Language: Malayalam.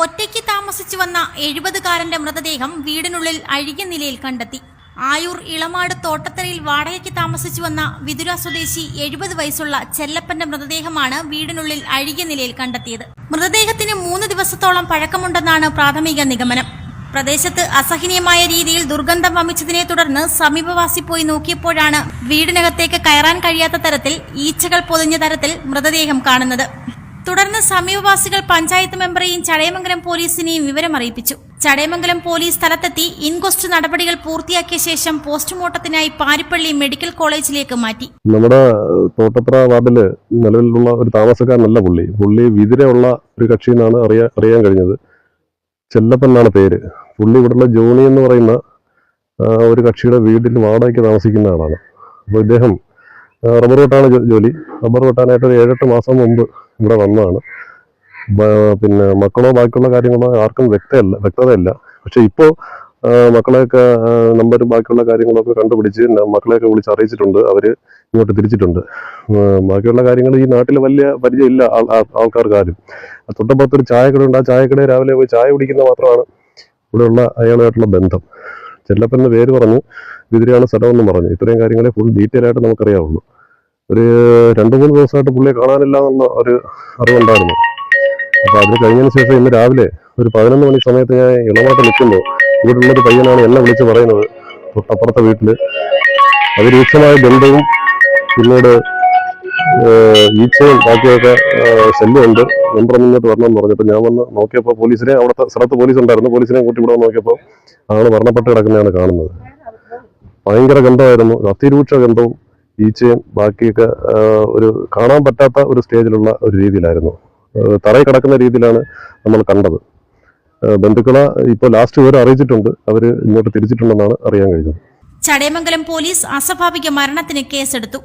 ഒറ്റയ്ക്ക് താമസിച്ചു വന്ന എഴുപതുകാരന്റെ മൃതദേഹം വീടിനുള്ളിൽ അഴുകിയ നിലയിൽ കണ്ടെത്തി. ആയൂർ ഇളമാട് തോട്ടത്തറയിൽ വാടകയ്ക്ക് താമസിച്ചു വന്ന വിതുര സ്വദേശി എഴുപത് വയസ്സുള്ള ചെല്ലപ്പന്റെ മൃതദേഹമാണ് വീടിനുള്ളിൽ അഴുകിയ നിലയിൽ കണ്ടെത്തിയത്. മൃതദേഹത്തിന് മൂന്ന് ദിവസത്തോളം പഴക്കമുണ്ടെന്നാണ് പ്രാഥമിക നിഗമനം. പ്രദേശത്ത് അസഹനീയമായ രീതിയിൽ ദുർഗന്ധം വമിച്ചതിനെ തുടർന്ന് സമീപവാസി പോയി നോക്കിയപ്പോഴാണ് വീടിനകത്തേക്ക് കയറാൻ കഴിയാത്ത തരത്തിൽ ഈച്ചകൾ പൊതിഞ്ഞ തരത്തിൽ മൃതദേഹം കാണുന്നത്. തുടർന്ന് സമീപവാസികൾ പഞ്ചായത്ത് മെമ്പറെയും ചടയമംഗലം പോലീസിനെയും വിവരമറിയിപ്പിച്ചു. ചടയമംഗലം പോലീസ് സ്ഥലത്തെത്തി ഇൻക്വസ്റ്റ് നടപടികൾ പൂർത്തിയാക്കിയ ശേഷം പോസ്റ്റ്മോർട്ടത്തിനായി പാരിപ്പള്ളി മെഡിക്കൽ കോളേജിലേക്ക് മാറ്റി. നമ്മുടെ തോട്ടപ്ര വാർഡിൽ നിലവിലുള്ള ഒരു താമസക്കാരനല്ല പുള്ളി. പുള്ളി വിതിരെയുള്ള ഒരു കക്ഷി എന്നാണ് അറിയാൻ കഴിഞ്ഞത്. ചെല്ലപ്പൻ എന്നാണ് പേര്. പുള്ളി ഇവിടെയുള്ള ജോണി എന്ന് പറയുന്ന ഒരു കക്ഷിയുടെ വീട്ടിൽ വാടകയ്ക്ക് താമസിക്കുന്ന ആളാണ്. അപ്പോൾ ഇദ്ദേഹം റബ്ബർ വെട്ടാണ് ജോലി. റബ്ബർ വെട്ടാനായിട്ട് ഒരു ഏഴെട്ട് മാസം മുമ്പ് ഇവിടെ വന്നതാണ്. പിന്നെ മക്കളോ ബാക്കിയുള്ള കാര്യങ്ങളോ ആർക്കും വ്യക്തമല്ല വ്യക്തതയല്ല. പക്ഷെ ഇപ്പോൾ മക്കളെയൊക്കെ നമ്പരും ബാക്കിയുള്ള കാര്യങ്ങളൊക്കെ കണ്ടുപിടിച്ച് മക്കളെയൊക്കെ വിളിച്ച് അറിയിച്ചിട്ടുണ്ട്. അവർ ഇങ്ങോട്ട് തിരിച്ചിട്ടുണ്ട്. ബാക്കിയുള്ള കാര്യങ്ങൾ ഈ നാട്ടിൽ വലിയ പരിചയമില്ല ആൾക്കാർക്ക് ആരും തൊട്ടപ്പുറത്തൊരു ചായക്കട ഉണ്ട് ആ ചായക്കടയിൽ രാവിലെ പോയി ചായ കുടിക്കുന്ന മാത്രമാണ് ഇവിടെയുള്ള അയാളുമായിട്ടുള്ള ബന്ധം. ചെല്ലപ്പന്റെ പേര് പറഞ്ഞു. ഇതിരെയാണ് സ്ഥലമെന്ന് പറഞ്ഞു. ഇത്രയും കാര്യങ്ങളെ ഫുൾ ഡീറ്റെയിൽ ആയിട്ട് നമുക്കറിയാവുള്ളൂ. ഒരു രണ്ട് മൂന്ന് ദിവസമായിട്ട് പുള്ളിയെ കാണാനില്ല എന്നുള്ള ഒരു അറിവുണ്ടായിരുന്നു. അപ്പൊ അത് കഴിഞ്ഞതിന് ശേഷം ഇന്ന് രാവിലെ ഒരു പതിനൊന്ന് മണി സമയത്ത് ഞാൻ ഇളമായിട്ട് നിൽക്കുമ്പോൾ ഒരു പയ്യനാണ് എന്നെ വിളിച്ച് പറയുന്നത് തൊട്ടപ്പുറത്തെ വീട്ടിൽ. അതിരൂക്ഷമായ ബന്ധവും പിന്നീട് ഈച്ചയും ബാക്കിയൊക്കെ ശല്യമുണ്ട്. നമ്പർ മുന്നോട്ട് എന്ന് പറഞ്ഞപ്പോൾ ഞാൻ വന്ന് നോക്കിയപ്പോൾ പോലീസിനെ അവിടുത്തെ സ്ഥലത്ത് പോലീസ് ഉണ്ടായിരുന്നു പോലീസിനെ കൂട്ടി ഇവിടെ നോക്കിയപ്പോൾ ആണ് മരണപ്പെട്ട് കിടക്കുന്നതാണ് കാണുന്നത്. ഭയങ്കര ഗന്ധമായിരുന്നു. അതിരൂക്ഷ ഗന്ധവും ഈച്ചയും ബാക്കിയൊക്കെ ഒരു കാണാൻ പറ്റാത്ത ഒരു സ്റ്റേജിലുള്ള ഒരു രീതിയിലായിരുന്നു. തറയിൽ കിടക്കുന്ന രീതിയിലാണ് നമ്മൾ കണ്ടത്. ബന്ധുക്കളെ ഇപ്പോൾ ലാസ്റ്റ് വിവരം അറിയിച്ചിട്ടുണ്ട്. അവർ ഇങ്ങോട്ട് തിരിച്ചിട്ടുണ്ടെന്നാണ് അറിയാൻ കഴിഞ്ഞത്. ചടയമംഗലം പോലീസ് അസ്വാഭാവിക മരണത്തിന് കേസെടുത്തു.